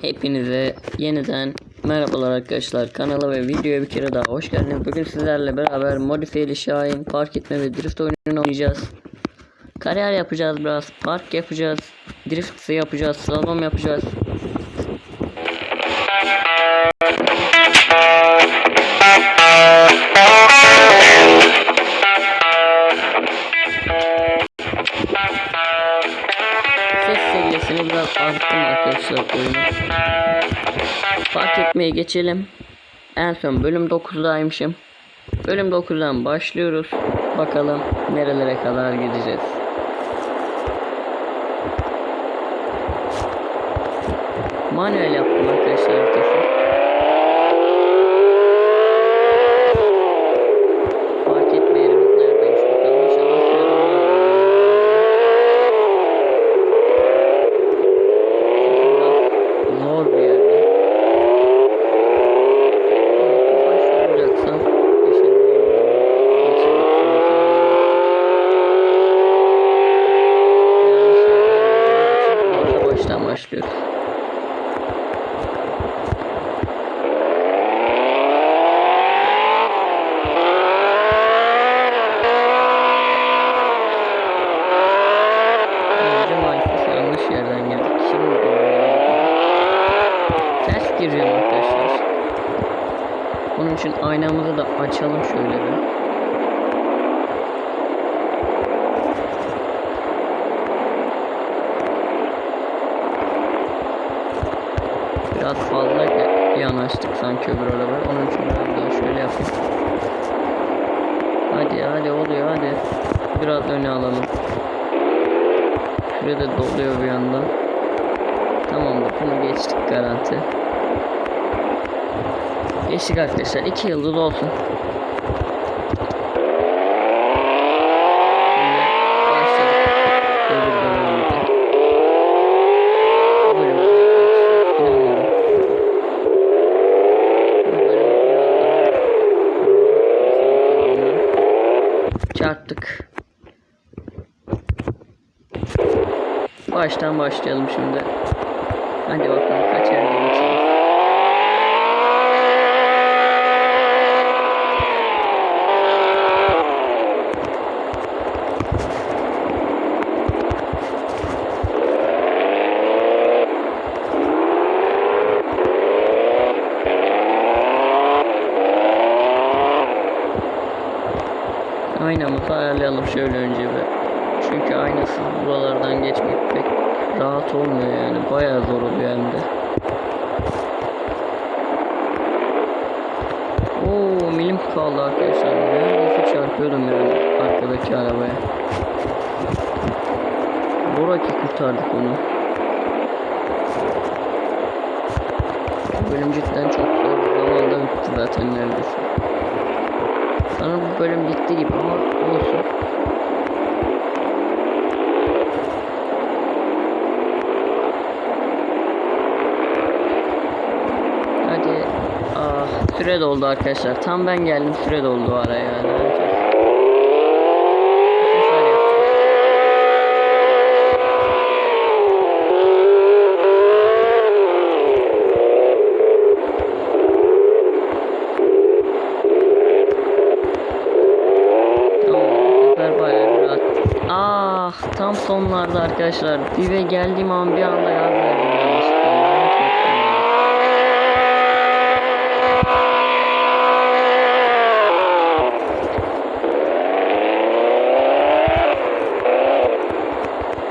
Hepinize yeniden merhabalar arkadaşlar. Kanala ve videoya bir kere daha hoş geldiniz. Bugün sizlerle beraber modifiyeli Şahin park etme ve drift oyununu oynayacağız. Kariyer yapacağız biraz, park yapacağız, drift yapacağız, slalom yapacağız. Ses seviyesini biraz arttım arkadaşlar. Fark etmeye geçelim. En son bölüm 9'daymışım. Bölüm 9'dan başlıyoruz. Bakalım nerelere kadar gideceğiz. Manuel yaptım arkadaşlar vitesi. Fark etme yerimiz neredeymiş bakalım. İnşallah suya dolmaz. Biraz zor bir yerde. Başlayacaksam baştan başlıyoruz. Önce maalesef yanlış yerden girdik. Şimdi ters gireceğim arkadaşlar. Bunun için aynamızı da açalım şöyle bir. Biraz fazla ya- yanaştık sanki öbür araba. Onun için biraz daha şöyle yapayım. Hadi hadi oluyor hadi. Biraz öne alalım. Şurada doluyor bir yandan. Tamamdır bunu geçtik garanti. Geçtik arkadaşlar. 2 yıldız olsun. Çarptık. Baştan başlayalım şimdi. Hadi bakalım kaç Aynamızı ayarlayalım şöyle önce bir. Çünkü aynasız buralardan geçmek pek rahat olmuyor yani. Bayağı zor oluyor hem de. Oo milim kaldı arkadaşlar. Neredeyse çarpıyordum yani arkadaki arabaya. Boraki kurtardık onu. Bölüm cidden çok zor bir zamanda bitti zaten neredeyse. Sanırım bu bölüm bitti gibi ama olsun. Hadi. Ah, süre doldu arkadaşlar. Tam ben geldim süre doldu araya yani. Ne yapacağız? Bu sefer yapacağız. Tamam, bu sefer bayağı bir rahat. Ah, tam sonlarda arkadaşlar. Dive geldiğim an bir anda gaz verdim yanlışlıkla. Lanet olsun ya.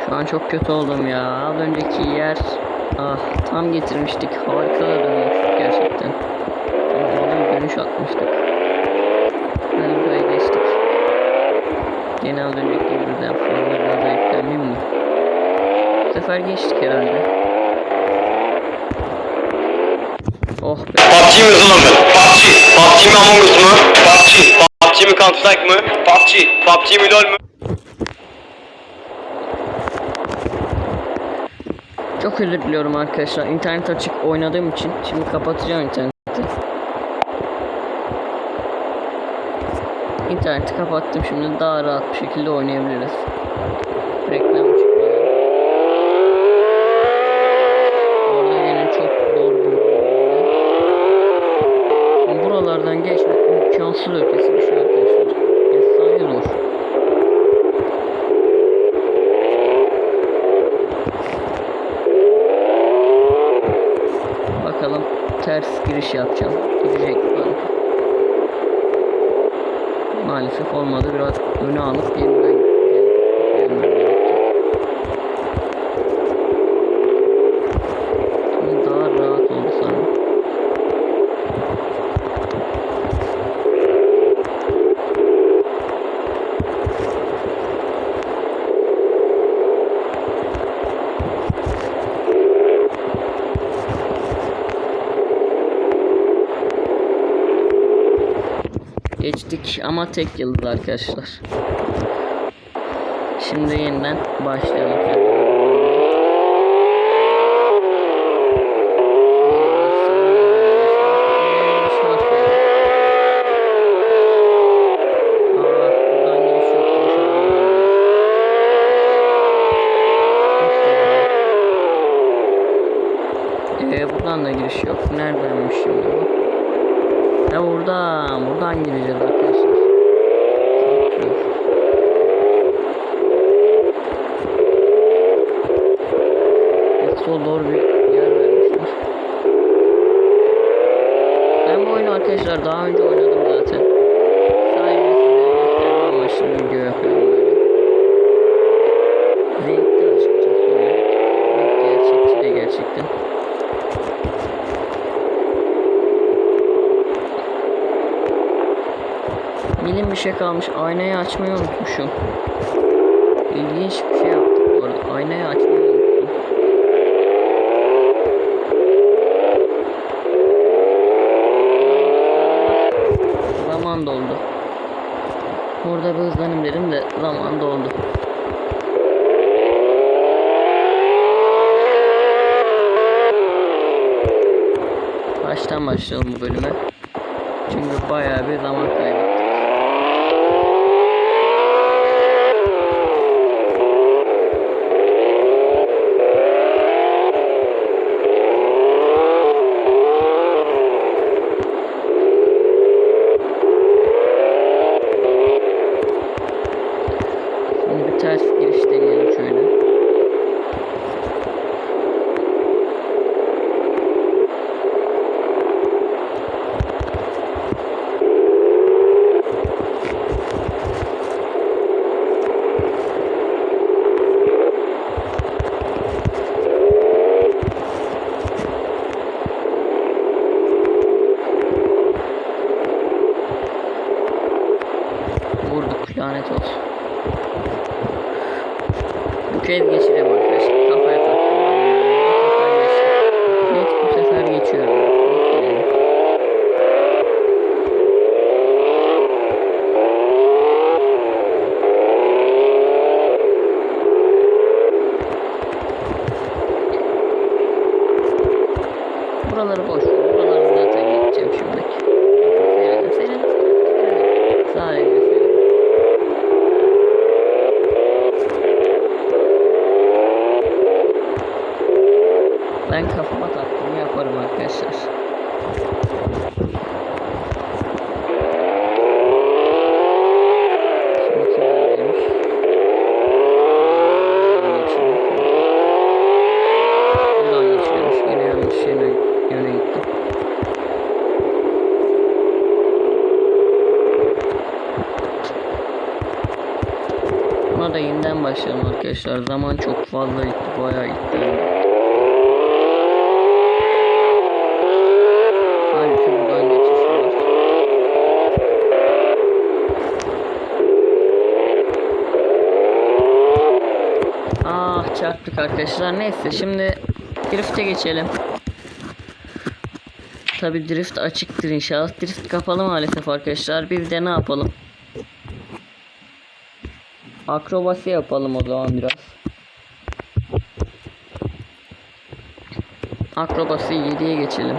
Şu an çok kötü oldum ya. Az önceki yer ah tam getirmiştik. Harika dönmüştük gerçekten. Dönüş atmıştık. Ben buraya Gene az önceki birden fazla gaza yüklenmeyeyim mi? Bu sefer geçtik herhalde. Oh be. PUBG mi Zulun mu? PUBG. PUBG mi Among Us mu? PUBG. PUBG mi Counter Strike mı? PUBG. PUBG mi LoL mu? Çok özür diliyorum arkadaşlar. İnternet açık oynadığım için. Şimdi kapatacağım interneti. İnterneti kapattım şimdi daha rahat bir şekilde oynayabiliriz. Reklam çıkmadan. Orada yine çok zor bir Buralardan geçmek imkansız ötesi bir şey arkadaşlar. Efsane zor. Bakalım ters giriş yapacağım. Gidecek mi? Maalesef olmadı. Biraz öne alıp yeniden Geçtik ama tek yıldız arkadaşlar. Şimdi yeniden başlayalım. Ee, buradan da giriş yok. Neredenmiş şimdi? Ya buradan, buradan gireceğiz arkadaşlar. Yoksa zor bir yer vermişler. Ben bu oyunu arkadaşlar daha önce oynadım zaten. Sadece size gösterme amaçlı video yapıyorum böyle. Zevkli açıkçası Gerçekçi de gerçekten. Milim bir şey kalmış. Aynayı açmayı unutmuşum. İlginç bir şey yaptık bu arada. Aynayı açmayı unuttum. Zaman doldu. Orada bir hızlanayım dedim de zaman doldu. Baştan başlayalım bu bölüme. Çünkü bayağı bir zaman kaybettik. Şimdi bir ters giriş deneyelim şöyle. Vurduk lanet olsun. Bu kez geçeceğim arkadaşlar. Kafaya taktım. Sefer geçtim. Net bu sefer geçiyorum. Buraları boş. ver. Buraları zaten geçeceğim şimdi. Seyredin, seyredin, seyredin. Sadece seyredin. Ben kafama taktığımı yaparım arkadaşlar. Şimdi kim neredeymiş? Buradan geçiyormuş. Yine yanlış yöne, yöne gittim. Buna da yeniden başlayalım arkadaşlar. Zaman çok fazla gitti. Bayağı gitti. Halbuki buradan geçiş. Ah çarptık arkadaşlar. Neyse şimdi drift'e geçelim. Tabi drift açıktır inşallah. Drift kapalı maalesef arkadaşlar. Bir de ne yapalım? Akrobasi yapalım o zaman biraz. Akrobasi 7'ye geçelim.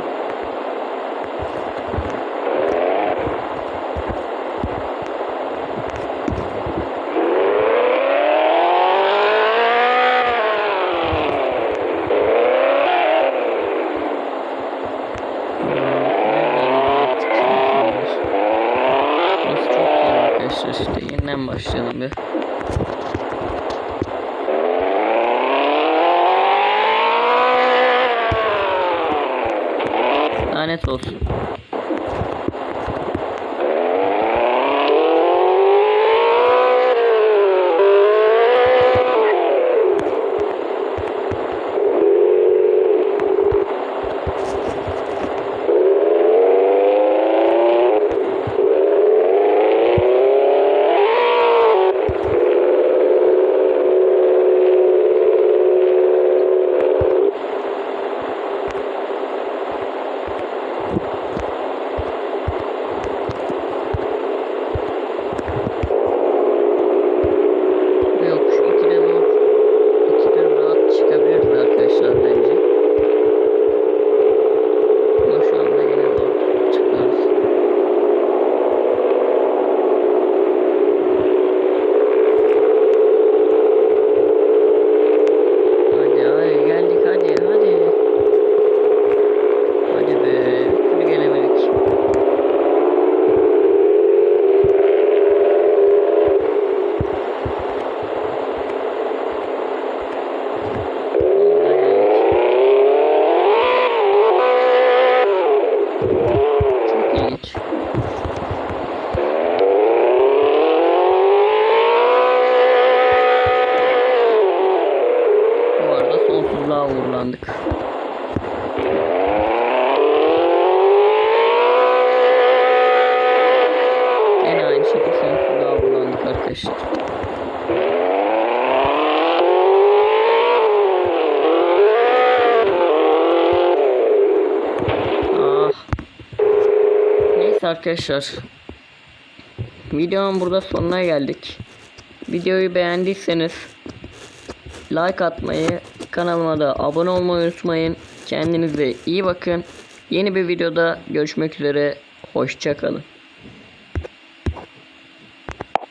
Başlayalım bir. Lanet olsun. Yok şu ikide zor. İkide rahat çıkabiliriz arkadaşlar bence. Ama şu anda yine zor çıkıyoruz. Hadi hadi geldik hadi hadi. Hadi be bir türlü gelemedik. Sonunda geldik. Çok ilginç. Bu arada sonsuzluğa uğurlandık. Yine aynı şekilde sonsuzluğa uğurlandık arkadaşlar. Ah. Neyse arkadaşlar. Videonun burada sonuna geldik. Videoyu beğendiyseniz like atmayı, kanalıma da abone olmayı unutmayın. Kendinize iyi bakın. Yeni bir videoda görüşmek üzere. Hoşçakalın.